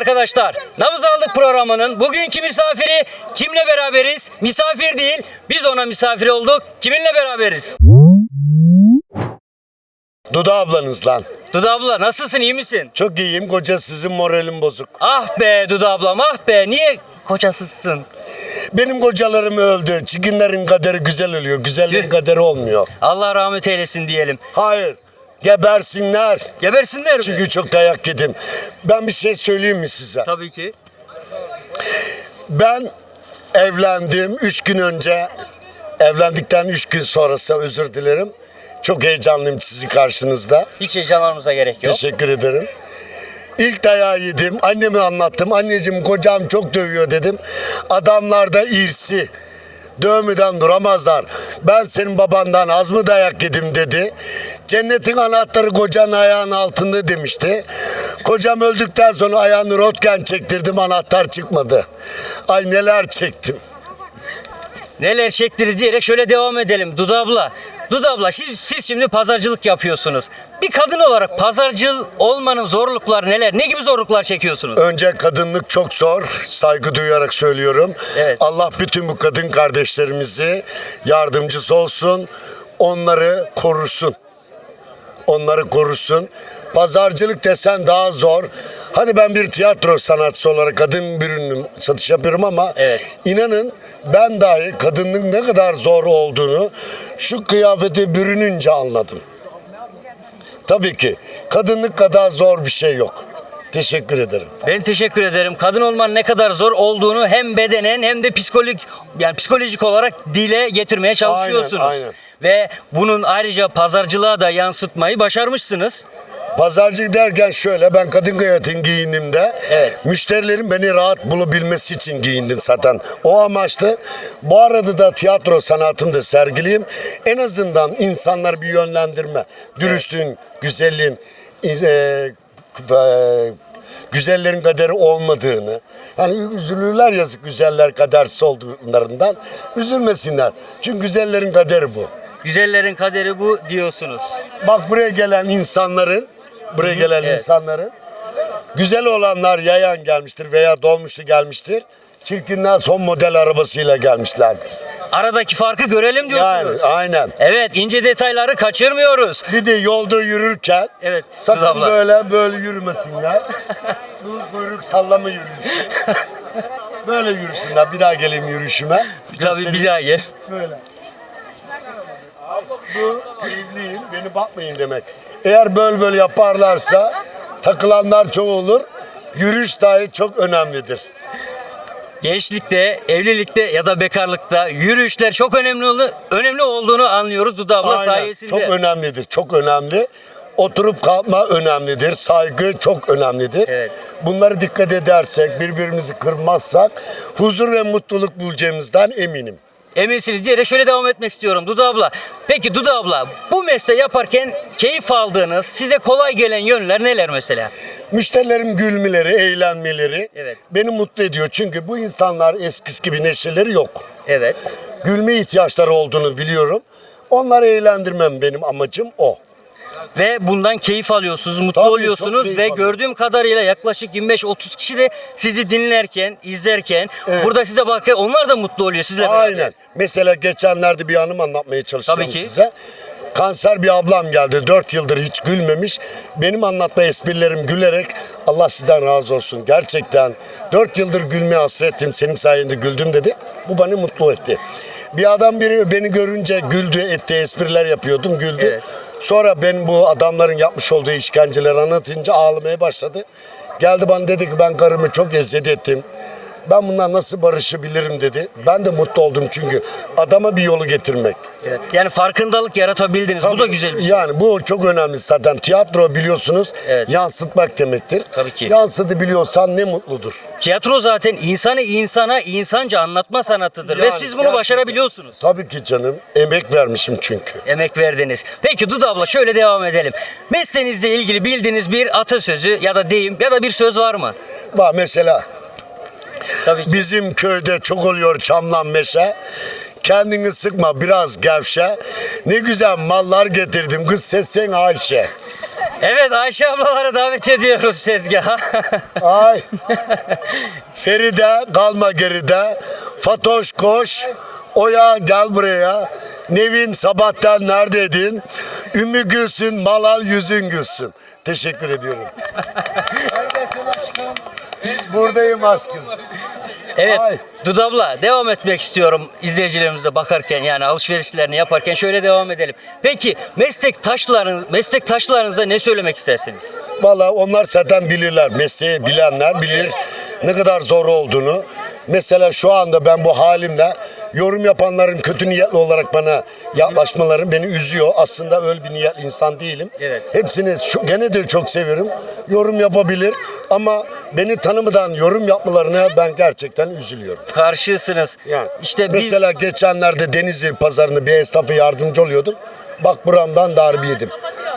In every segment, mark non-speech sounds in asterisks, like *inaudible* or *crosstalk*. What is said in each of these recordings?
arkadaşlar. Nabız aldık programının bugünkü misafiri kimle beraberiz? Misafir değil, biz ona misafir olduk. Kiminle beraberiz? Duda ablanız lan. Duda abla nasılsın, iyi misin? Çok iyiyim koca sizin moralim bozuk. Ah be Duda ablam, ah be niye kocasızsın? Benim kocalarım öldü. Çikinlerin kaderi güzel oluyor. Güzellerin kaderi olmuyor. Allah rahmet eylesin diyelim. Hayır. Gebersinler. Gebersinler mi? Çünkü çok dayak yedim. Ben bir şey söyleyeyim mi size? Tabii ki. Ben evlendim. Üç gün önce evlendikten üç gün sonrası özür dilerim. Çok heyecanlıyım sizin karşınızda. Hiç heyecanlanmamıza gerek yok. Teşekkür ederim. İlk dayağı yedim. Anneme anlattım. Anneciğim kocam çok dövüyor dedim. Adamlar da irsi. Dövmeden duramazlar. Ben senin babandan az mı dayak yedim dedi. Cennetin anahtarı kocanın ayağının altında demişti. Kocam öldükten sonra ayağını rotgen çektirdim anahtar çıkmadı. Ay neler çektim. Neler çektiniz diyerek şöyle devam edelim. Duda abla. Duda abla siz, siz şimdi pazarcılık yapıyorsunuz. Bir kadın olarak pazarcıl olmanın zorlukları neler? Ne gibi zorluklar çekiyorsunuz? Önce kadınlık çok zor. Saygı duyarak söylüyorum. Evet. Allah bütün bu kadın kardeşlerimizi yardımcısı olsun. Onları korusun. Onları korusun. Pazarcılık desen daha zor. Hadi ben bir tiyatro sanatçısı olarak kadın bir ürünü satış yapıyorum ama Evet. inanın ben dahi kadınlığın ne kadar zor olduğunu şu kıyafeti bürününce anladım. Tabii ki kadınlık kadar zor bir şey yok. Teşekkür ederim. Ben teşekkür ederim. Kadın olmanın ne kadar zor olduğunu hem bedenen hem de psikolojik yani psikolojik olarak dile getirmeye çalışıyorsunuz. Aynen, aynen. Ve bunun ayrıca pazarcılığa da yansıtmayı başarmışsınız. Pazarcılık derken şöyle ben kadın kıyafetin giyinimde Evet. müşterilerin beni rahat bulabilmesi için giyindim zaten. O amaçlı. Bu arada da tiyatro sanatımda sergileyim. En azından insanlar bir yönlendirme. Dürüstlüğün, güzelliğin, e, e, güzellerin kaderi olmadığını. Yani üzülürler yazık güzeller kadersiz olduklarından. Üzülmesinler. Çünkü güzellerin kaderi bu. Güzellerin kaderi bu diyorsunuz. Bak buraya gelen insanların, buraya gelen evet. insanların güzel olanlar yayan gelmiştir veya dolmuşlu gelmiştir. Çirkinler son model arabasıyla gelmişlerdir. Aradaki farkı görelim Yani diyorsunuz. aynen. Evet ince detayları kaçırmıyoruz. Bir de yolda yürürken Evet, sakın abla. böyle böyle yürümesinler. *laughs* Bu kuyruk sallama yürüyüş. *laughs* böyle yürüsünler. Bir daha geleyim yürüyüşüme. Tabii bir daha gel. Böyle. Bu evliyim, beni bakmayın demek. Eğer böyle böyle yaparlarsa takılanlar çok olur. Yürüyüş dahi çok önemlidir. Gençlikte, evlilikte ya da bekarlıkta yürüyüşler çok önemli oldu, önemli olduğunu anlıyoruz Duda abla Aynen, sayesinde. çok önemlidir, çok önemli. Oturup kalkma önemlidir, saygı çok önemlidir. Evet. Bunları dikkat edersek, birbirimizi kırmazsak huzur ve mutluluk bulacağımızdan eminim. Eminsiniz diyerek şöyle devam etmek istiyorum Duda abla. Peki Duda abla bu mesleği yaparken keyif aldığınız, size kolay gelen yönler neler mesela? Müşterilerim gülmeleri, eğlenmeleri Evet. beni mutlu ediyor. Çünkü bu insanlar eskisi gibi neşeleri yok. Evet. Gülme ihtiyaçları olduğunu biliyorum. Onları eğlendirmem benim amacım o. Ve bundan keyif alıyorsunuz, mutlu Tabii, çok oluyorsunuz keyif ve alıyorum. gördüğüm kadarıyla yaklaşık 25-30 kişi de sizi dinlerken, izlerken, Evet. burada size bakarken onlar da mutlu oluyor sizle beraber. Aynen. Mesela geçenlerde bir anım anlatmaya çalışıyorum Tabii ki. size. Kanser bir ablam geldi. Dört yıldır hiç gülmemiş. Benim anlatma esprilerim gülerek Allah sizden razı olsun. Gerçekten dört yıldır gülmeye hasrettim. Senin sayende güldüm dedi. Bu beni mutlu etti. Bir adam biri beni görünce güldü, etti, espriler yapıyordum, güldü. Evet. Sonra ben bu adamların yapmış olduğu işkenceleri anlatınca ağlamaya başladı. Geldi bana dedi ki ben karımı çok eziyet ettim. Ben bundan nasıl barışabilirim dedi. Ben de mutlu oldum çünkü adama bir yolu getirmek. Evet. Yani farkındalık yaratabildiniz. Bu da güzel bir şey. Yani bu çok önemli zaten. Tiyatro biliyorsunuz Evet. yansıtmak demektir. Tabii ki. Yansıdı biliyorsan ne mutludur. Tiyatro zaten insanı insana insanca anlatma sanatıdır ve Yani siz bunu gerçekten. başarabiliyorsunuz. Tabii ki canım. Emek vermişim çünkü. Emek verdiniz. Peki Duda abla şöyle devam edelim. Mesleğinizle ilgili bildiğiniz bir atasözü ya da deyim ya da bir söz var mı? Var mesela Tabii ki. bizim köyde çok oluyor çamlan meşe. Kendini sıkma biraz gevşe. Ne güzel mallar getirdim kız seslen Ayşe. Evet Ayşe ablaları davet ediyoruz tezgaha. Ay. *laughs* Feride kalma geride. Fatoş koş. Oya gel buraya. Nevin sabahtan neredeydin? Ümmü gülsün, malal yüzün gülsün. Teşekkür ediyorum. *laughs* Neredesin aşkım? Buradayım aşkım. Evet Ay. Dudu abla devam etmek istiyorum izleyicilerimize bakarken yani alışverişlerini yaparken şöyle devam edelim. Peki meslektaşlarınız meslektaşlarınıza ne söylemek istersiniz? Valla onlar zaten bilirler. Mesleği bilenler bilir ne kadar zor olduğunu. Mesela şu anda ben bu halimle yorum yapanların kötü niyetli olarak bana yaklaşmaları beni üzüyor. Aslında öyle bir niyet insan değilim. Evet. Hepsini şu, gene de çok severim. Yorum yapabilir ama beni tanımadan yorum yapmalarına ben gerçekten üzülüyorum. Karşısınız. Yani İşte biz mesela geçenlerde Denizli pazarında bir esnafa yardımcı oluyordum. Bak buramdan darbe yedim.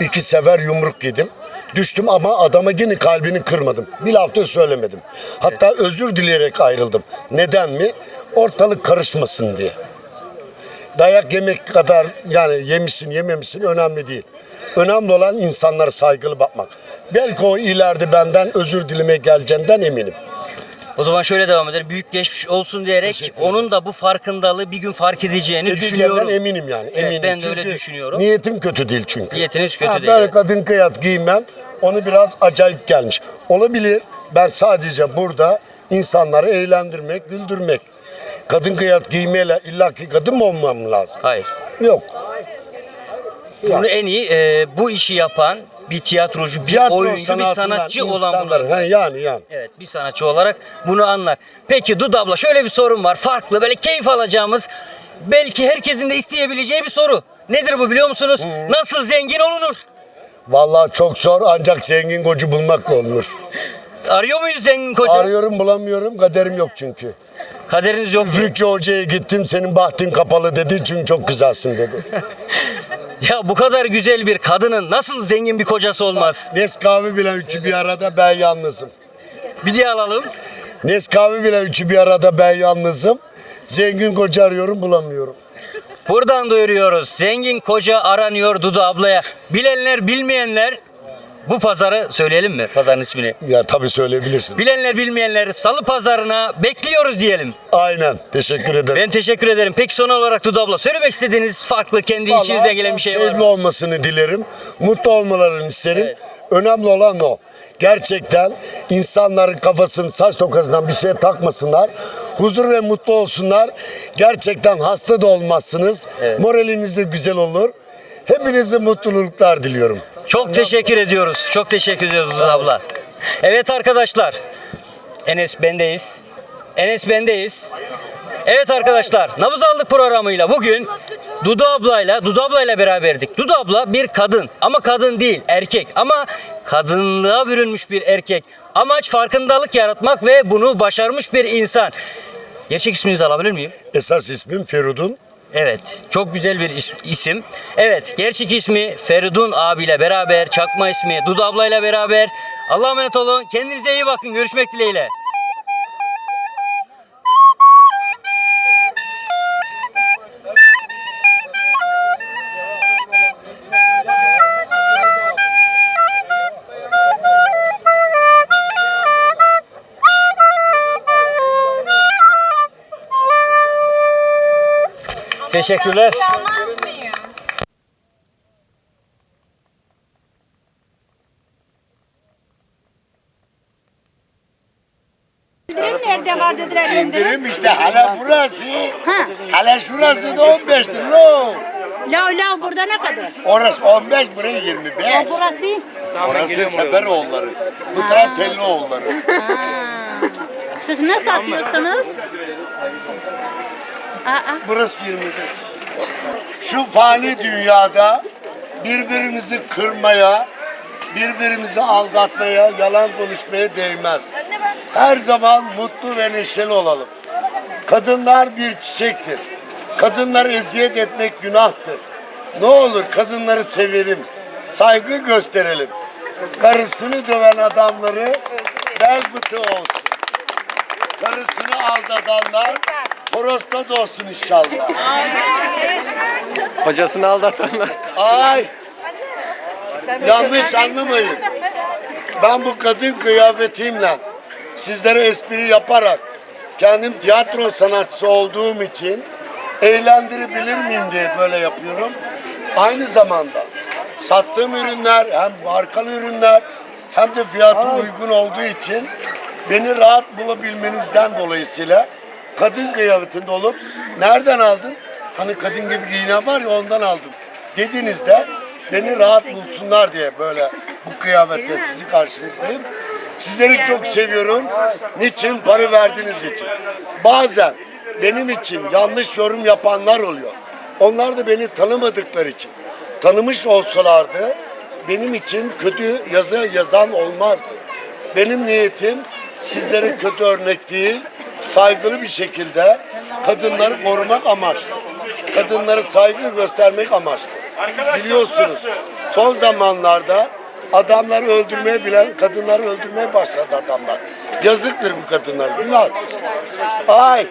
İki sefer yumruk yedim. Düştüm ama adama yine kalbini kırmadım. Bir hafta söylemedim. Hatta özür dileyerek ayrıldım. Neden mi? Ortalık karışmasın diye. Dayak yemek kadar yani yemişsin yememişsin önemli değil. Önemli olan insanlara saygılı bakmak. Belki o ileride benden özür dilemeye geleceğinden eminim. o zaman şöyle devam edelim. Büyük geçmiş olsun diyerek onun da bu farkındalığı bir gün fark edeceğini Edeceğimden düşünüyorum. eminim yani. Evet, Eminim. ben de öyle Çünkü düşünüyorum. Niyetim kötü değil çünkü. Niyetiniz kötü Ha, değil, Böyle kadın kıyat giymem. Onu biraz acayip gelmiş. Olabilir. Ben sadece burada insanları eğlendirmek, güldürmek. Kadın kıyat giymeyle illaki kadın mı olmam lazım? Hayır. Yok. Bunu en iyi e, bu işi yapan bir tiyatrocu, bir Tiyatro oyuncu, bir sanatından sanatçı olan bunu insanlar. Ha, yani yani. Evet bir sanatçı olarak bunu anlar. Peki Dudu abla şöyle bir sorun var. Farklı böyle keyif alacağımız belki herkesin de isteyebileceği bir soru. Nedir bu biliyor musunuz? Nasıl zengin olunur? Vallahi çok zor ancak zengin kocu bulmakla olur. Arıyor muyuz zengin koca? Arıyorum bulamıyorum kaderim yok çünkü. Kaderiniz yok. Üflükçü hocaya gittim senin bahtın kapalı dedi çünkü çok güzelsin dedi. *laughs* Ya bu kadar güzel bir kadının nasıl zengin bir kocası olmaz? Nescafe bile üçü bir arada ben yalnızım. Bir diye alalım. Nescafe bile üçü bir arada ben yalnızım. Zengin koca arıyorum bulamıyorum. Buradan duyuruyoruz. Zengin koca aranıyor Dudu ablaya. Bilenler bilmeyenler bu pazarı söyleyelim mi? Pazarın ismini. Ya tabii söyleyebilirsin. Bilenler bilmeyenler salı pazarına bekliyoruz diyelim. Aynen. Teşekkür ederim. Ben teşekkür ederim. Peki son olarak Dudu abla söylemek istediğiniz farklı kendi Vallahi içinizden gelen bir şey var mı? olmasını dilerim. Mutlu olmalarını isterim. Evet. Önemli olan o. Gerçekten insanların kafasını saç tokasından bir şeye takmasınlar. Huzur ve mutlu olsunlar. Gerçekten hasta da olmazsınız. Moraliniz de güzel olur. Hepinize mutluluklar diliyorum. Çok teşekkür ediyoruz. Çok teşekkür ediyoruz abla. Evet arkadaşlar. Enes bendeyiz. Enes bendeyiz. Evet arkadaşlar, Nabız Aldık programıyla bugün Dudu ablayla, Dudu ablayla beraberdik. Dudu abla bir kadın ama kadın değil, erkek ama kadınlığa bürünmüş bir erkek. Amaç farkındalık yaratmak ve bunu başarmış bir insan. Gerçek isminizi alabilir miyim? Esas ismim Ferudun. Evet, çok güzel bir is- isim. Evet, gerçek ismi Feridun abiyle beraber, çakma ismi Dudu ablayla beraber. Allah'a emanet olun. Kendinize iyi bakın. Görüşmek dileğiyle. Teşekkürler. İndirim nerede var dediler indirim. İndirim işte hala burası. Ha. Hala şurası da 15'tir lo. Lav lav burada ne kadar? Orası 15 burası 25. O burası. Orası Seferoğulları. Bu taraf Tellioğulları. Ha. Siz ne satıyorsunuz? Burası 25. Şu fani dünyada birbirimizi kırmaya, birbirimizi aldatmaya, yalan konuşmaya değmez. Her zaman mutlu ve neşeli olalım. Kadınlar bir çiçektir. Kadınları eziyet etmek günahtır. Ne olur kadınları sevelim, saygı gösterelim. Karısını döven adamları bel fıtığı olsun. Karısını aldatanlar horosta da olsun inşallah. Kocasını aldatanlar. Ay. yanlış anlamayın. Ben bu kadın kıyafetimle sizlere espri yaparak kendim tiyatro sanatçısı olduğum için eğlendirebilir miyim diye böyle yapıyorum. Aynı zamanda sattığım ürünler hem markalı ürünler hem de fiyatı uygun olduğu için beni rahat bulabilmenizden dolayısıyla kadın kıyafetinde olup nereden aldın? Hani kadın gibi giyinen var ya ondan aldım dediğinizde beni rahat bulsunlar diye böyle bu kıyafetle sizi karşınızdayım. Sizleri çok seviyorum. Niçin? Para verdiğiniz için. Bazen benim için yanlış yorum yapanlar oluyor. Onlar da beni tanımadıkları için. Tanımış olsalardı benim için kötü yazı yazan olmazdı. Benim niyetim sizlere kötü örnek değil, saygılı bir şekilde kadınları korumak amaçlı. Kadınlara saygı göstermek amaçlı. Biliyorsunuz son zamanlarda adamları öldürmeye bilen kadınları öldürmeye başladı adamlar. Yazıktır bu kadınlar, günahtır. Ay